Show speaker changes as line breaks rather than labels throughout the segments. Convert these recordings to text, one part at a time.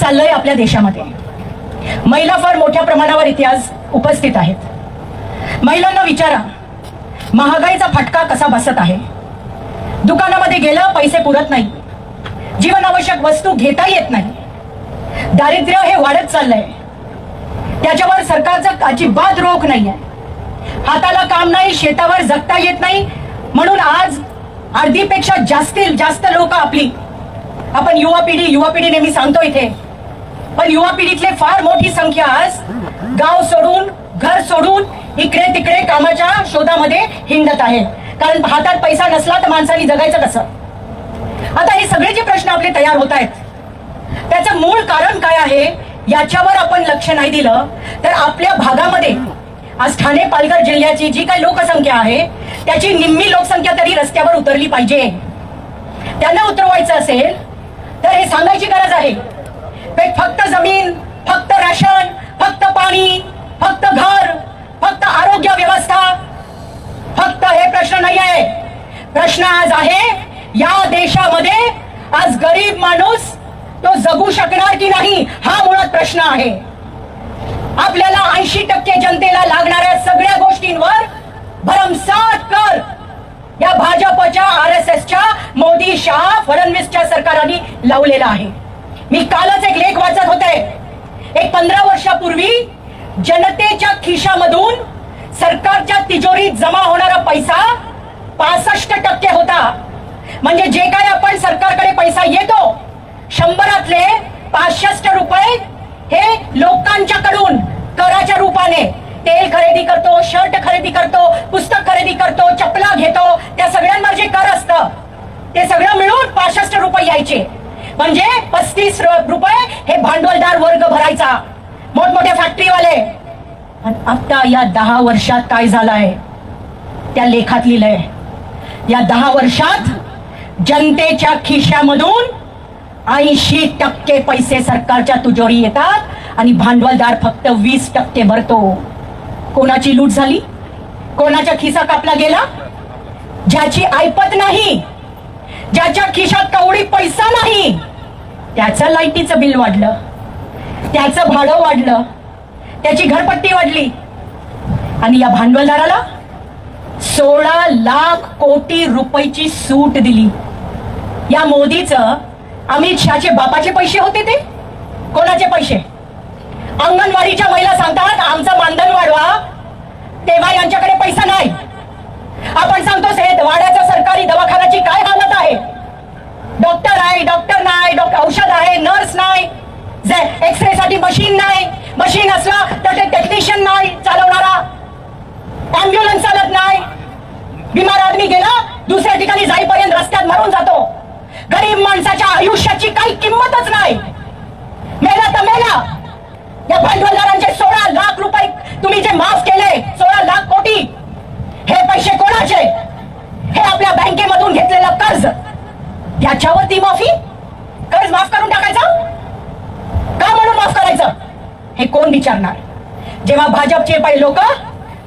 चाललंय आपल्या देशामध्ये. महिला फार मोठ्या प्रमाणावर इथे आज उपस्थित आहेत. महिलांना विचारा महागाईचा फटका कसा बसत आहे? दुकानामध्ये गेलं पैसे पुरत नाही. जीवनावश्यक वस्तू घेता येत नाही. दारिद्र्य हे वाढत चाललंय. त्याच्यावर सरकारचा अजिबात रोख नाहीये. हाताला काम नाही शेतावर जगता येत नाही. म्हणून आज अर्धीपेक्षा जास्तीत जास्त लोक आपली. आपण युवा पिढी युवा पिढी नेहमी सांगतो इथे पण युवा पिढीतले फार मोठी संख्या आज गाव सोडून घर सोडून इकडे तिकडे कामाच्या शोधामध्ये हिंडत आहे. कारण हातात पैसा नसला तर माणसाने जगायचं कसं? आता हे सगळे जे प्रश्न आपले तयार होत आहेत त्याचं मूळ कारण काय आहे याच्यावर आपण लक्ष नाही दिलं. तर आपल्या भागामध्ये आज ठाणे पालघर जिल्ह्याची जी काही लोकसंख्या आहे त्याची निम्मी लोकसंख्या तरी रस्त्यावर उतरली पाहिजे. त्यांना उतरवायचं असेल तर हे सांगायची गरज आहे. ते फक्त जमीन फक्त राशन फक्त पाणी फक्त घर फक्त आरोग्य व्यवस्था. फक्त हे प्रश्न नाही आहे प्रश्न आज आहे या देशामध्ये आज गरीब माणूस तो जगू शकणार की नाही हा मुळात प्रश्न आहे. आपल्याला ऐंशी टक्के जनतेला लागणाऱ्या सगळ्या गोष्टींवर भरमसाट कर. या भाजपच्या आर एस एसच्या मोदी शहा फडणवीसच्या सरकारांनी लावलेला आहे. मी कालच एक लेख वाचत होते. एक पंधरा वर्षापूर्वी जनतेच्या खिशामधून सरकारच्या तिजोरीत जमा होणारा पैसा पासष्ट टक्के होता. म्हणजे जे काय आपण सरकारकडे पैसा येतो शंभरातले पासष्ट रुपये हे लोकांच्याकडून कराच्या रूपाने. तेल खरेदी करतो शर्ट खरेदी करतो पुस्तक खरेदी करतो चपला घेतो त्या सगळ्यांवर जे कर असतं ते सगळं मिळून पासष्ट रुपये यायचे. म्हणजे पस्तीस रुपये हे भांडवलदार वर्ग भरायचा. मोठमोठ्या फॅक्टरीवाले आता या दहा वर्षात काय झालंय? त्या लेखात लिहिलंय. या दहा वर्षात जनतेच्या खिशामधून ऐंशी टक्के पैसे सरकारच्या तुजोरी येतात आणि भांडवलदार फक्त वीस टक्के भरतो. कोणाची लूट झाली? कोणाच्या खिसा कापला गेला? ज्याची ऐपत नाही ज्याच्या खिशात कवडी पैसा नाही त्याचं लाईटीचं बिल वाढलं. त्याचं भाडं वाढलं. त्याची घरपट्टी वाढली. आणि या भांडवलदाराला सोळा लाख कोटी रुपयाची सूट दिली. या मोदीच अमित शहाचे बापाचे पैसे होते ते? कोणाचे पैसे? अंगणवाडीच्या महिला सांगतात आमचं मानधन वाढवा. तेव्हा यांच्याकडे पैसा नाही. आपण सांगतो हे वाड्याच्या सरकारी दवाखान्याची काय हालत आहे? डॉक्टर आहे डॉक्टर नाही डॉक्टर औषध आहे नर्स नाही एक्सरे साठी मशीन नाही. मशीन असला तर ते टेक्निशियन नाही चालवणारा. अँब्युलन्स चालत नाही. बिमार आदमी गेला दुसऱ्या ठिकाणी जाईपर्यंत रस्त्यात मरून जातो. गरीब माणसाच्या आयुष्याची काही किंमतच नाही. मेला तर मेला. या भांडवलदारांचे सोळा लाख रुपये तुम्ही जे माफ केले सोळा लाख कोटी हे पैसे कोणाचे? हे आपल्या बँकेमधून घेतलेलं कर्ज. याच्यावरती माफी? कर्ज माफ करून टाकायचं का म्हणून माफ करायचं हे कोण विचारणार? जेव्हा भाजपचे पहिले लोक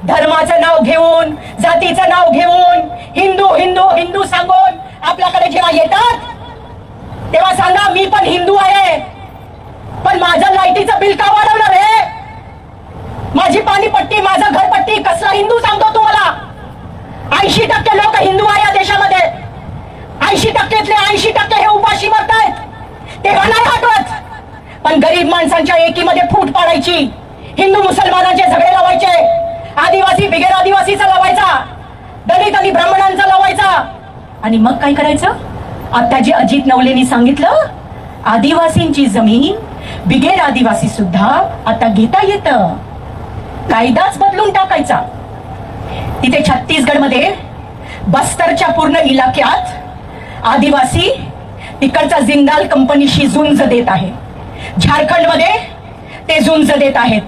धर्माचं नाव घेऊन जातीचं नाव घेऊन हिंदू हिंदू हिंदू सांगून आपल्याकडे जेव्हा येतात तेव्हा सांगा मी पण हिंदू आहे. पण माझं लाईटीचं बिल का वाढवणार आहे माझी पाणीपट्टी माझं घरपट्टी कसला हिंदू सांगतो तुम्हाला? ऐंशी टक्के लोक हिंदू आहे या देशामध्ये. ऐंशी टक्केतले ऐंशी टक्के हे उपाशी मरतायत. तेव्हा नाही पण गरीब माणसांच्या एकीमध्ये फूट पाडायची. हिंदू मुसलमानांचे झगडे लावायचे. आदिवासी बिगर आदिवासीचा लावायचा. दलित आणि ब्राह्मणांचा लावायचा. आणि मग काय करायचं? आता जे अजित नवलेनी सांगितलं आदिवासींची जमीन बिगेर आदिवासी सुद्धा आता घेता येत. कायदाच बदलून टाकायचा. तिथे छत्तीसगडमध्ये बस्तरच्या पूर्ण इलाक्यात आदिवासी तिकडचा जिंदाल कंपनीशी झुंज देत आहे. झारखंडमध्ये ते झुंज देत आहेत.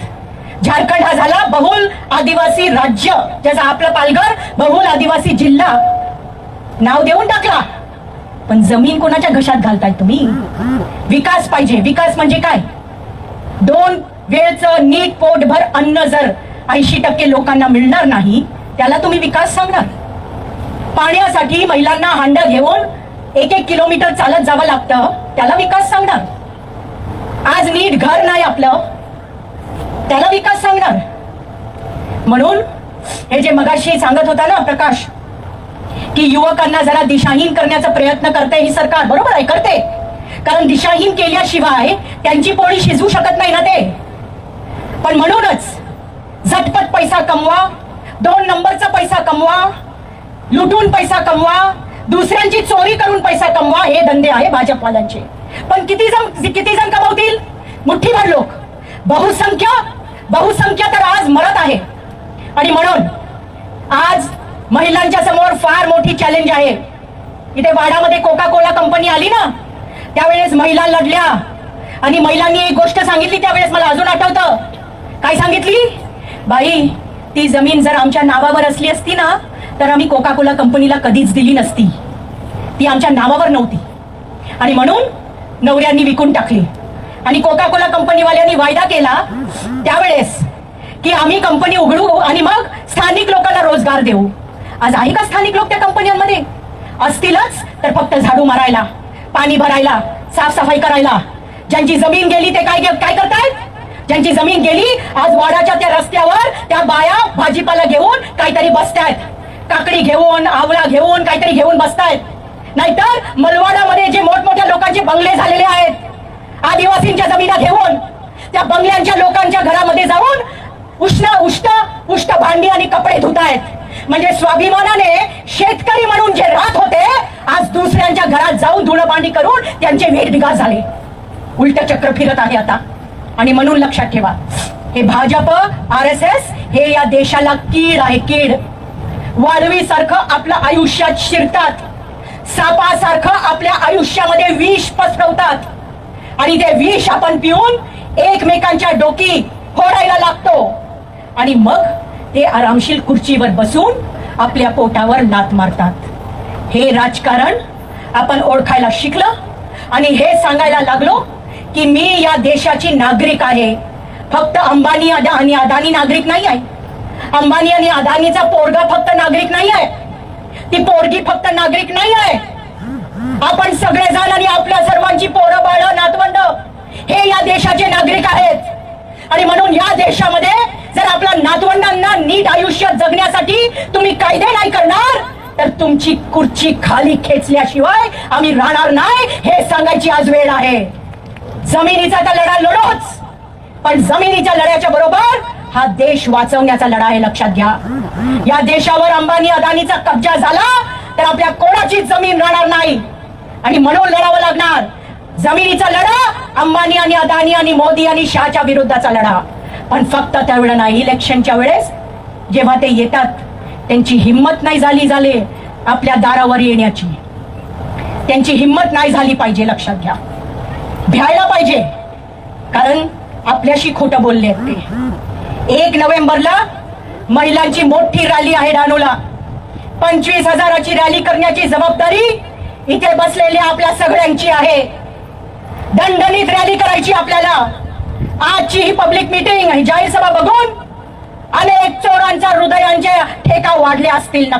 झारखंड हा झाला बहुल आदिवासी राज्य. ज्याचा आपलं पालघर बहुल आदिवासी जिल्हा. नाव देऊन टाकला. पण जमीन कोणाच्या घशात घालताय तुम्ही? विकास पाहिजे. विकास म्हणजे काय? दोन वेळचं नीट पोटभर अन्न जर ऐंशी टक्के लोकांना मिळणार नाही त्याला तुम्ही विकास सांगणार. पाण्यासाठी महिलांना हांड घेऊन एक एक किलोमीटर चालत जावं लागतं त्याला विकास सांगणार. आज नीट घर नाही आपलं. त्याला विकास सांगणार. म्हणून हे जे मगाशी सांगत होता ना प्रकाश की युवकांना जरा दिशाहीन करण्याचा प्रयत्न करते ही सरकार बरोबर आहे करते. कारण दिशाहीन केल्याशिवाय त्यांची पोळी शिजवू शकत नाही ना ते. पण म्हणूनच झटपट पैसा कमवा दोन नंबरचा पैसा कमवा लुटून पैसा कमवा दुसऱ्यांची चोरी करून पैसा कमवा हे धंदे आहे भाजपवाल्यांचे. पण किती जण किती जण कमवतील? मुठ्ठीभर लोक. बहुसंख्य बहुसंख्य तर आज मरत आहे. आणि म्हणून आज महिलांच्या समोर फार मोठी चॅलेंज आहे. इथे वाडामध्ये कोका कोला कंपनी आली ना त्यावेळेस महिला लढल्या. आणि महिलांनी एक गोष्ट सांगितली त्यावेळेस मला अजून आठवतं. काय सांगितली? बाई ती जमीन जर आमच्या नावावर असली असती ना तर आम्ही कोका कोला कंपनीला कधीच दिली नसती. ती आमच्या नावावर नव्हती. आणि म्हणून नवऱ्यांनी विकून टाकली. आणि कोका कोला कंपनीवाल्यांनी वायदा केला त्यावेळेस की आम्ही कंपनी उघडू आणि मग स्थानिक लोकांना रोजगार देऊ. आज आहे का स्थानिक लोक त्या कंपन्यांमध्ये? असतीलच तर फक्त झाडू मारायला पाणी भरायला साफसफाई करायला. ज्यांची जमीन गेली ते काय काय करतायत? ज्यांची जमीन गेली आज वाडाच्या त्या रस्त्यावर त्या बाया भाजीपाला घेऊन काहीतरी बसतायत. काकडी घेऊन आवळा घेऊन काहीतरी घेऊन बसतायत. नाहीतर मलवाडामध्ये जे मोठमोठ्या लोकांचे बंगले झालेले आहेत आदिवासींच्या जमिना घेऊन त्या बंगल्यांच्या लोकांच्या घरामध्ये जाऊन उष्ण उष्ट उष्ट भांडी आणि कपडे धुतायत. म्हणजे स्वाभिमानाने शेतकरी म्हणून जे राहत होते आज दुसऱ्यांच्या घरात जाऊन धुणं भांडी करून त्यांचे वेठबिगार झाले. उलट चक्र फिरत आहे आता. आणि म्हणून लक्षात ठेवा हे भाजप आर एस एस हे या देशाला कीड आहे कीड. वाळवी सारखं आपलं आयुष्यात शिरतात. सापासारखं आपल्या आयुष्यामध्ये विष पसरवतात. आणि ते विष आपण पिऊन एकमेकांच्या डोकी फोडायला लागतो. आणि मग ते आरामशील खुर्चीवर बसून आपल्या पोटावर नात मारतात. हे राजकारण आपण ओळखायला शिकलं आणि हे सांगायला लागलो की मी या देशाची नागरिक आहे. फक्त अंबानी अदा आणि अदानी नागरिक नाही आहे. अंबानी आणि अदानीचा पोरगा फक्त नागरिक नाही आहे. ती पोरगी फक्त नागरिक नाही आहे. आपण सगळेजण आणि आपल्या सर्वांची पोरं बाळ नातवंड हे या देशाचे नागरिक आहेत. आणि म्हणून या देशामध्ये जर आपल्या नातवंडांना नीट आयुष्य जगण्यासाठी तुम्ही कायदे नाही करणार तर तुमची खुर्ची खाली खेचल्याशिवाय आम्ही राहणार नाही हे सांगायची आज वेळ आहे. जमिनीचा तर लढा लढोच पण जमिनीच्या लढ्याच्या बरोबर हा देश वाचवण्याचा लढा आहे लक्षात घ्या. या देशावर अंबानी अदानीचा कब्जा झाला तर आपल्या कोणाची जमीन राहणार नाही? आणि म्हणून लढावं लागणार. जमिनीचा लढा अंबानी आणि अदानी आणि मोदी आणि शहाच्या विरुद्धचा लढा. पण फक्त त्यावेळेला नाही इलेक्शनच्या वेळेस. जेव्हा ते येतात त्यांची हिंमत नाही झाली झाले आपल्या दारावर येण्याची. त्यांची हिंमत नाही झाली पाहिजे लक्षात घ्या. भ्यायला पाहिजे. कारण आपल्याशी खोटं बोलले आहेत ते. एक नोव्हेंबरला महिलांची मोठी रॅली आहे डहाणूला पंचवीस हजाराची रॅली करण्याची जबाबदारी इथे बसलेल्या आपल्या सगळ्यांची आहे. दणदणीत रॅली करायची आपल्याला. आजची ही पब्लिक मिटिंग ही जाहीर सभा बघून अनेक चोरांच्या हृदयांचे ठेका वाढले असतील.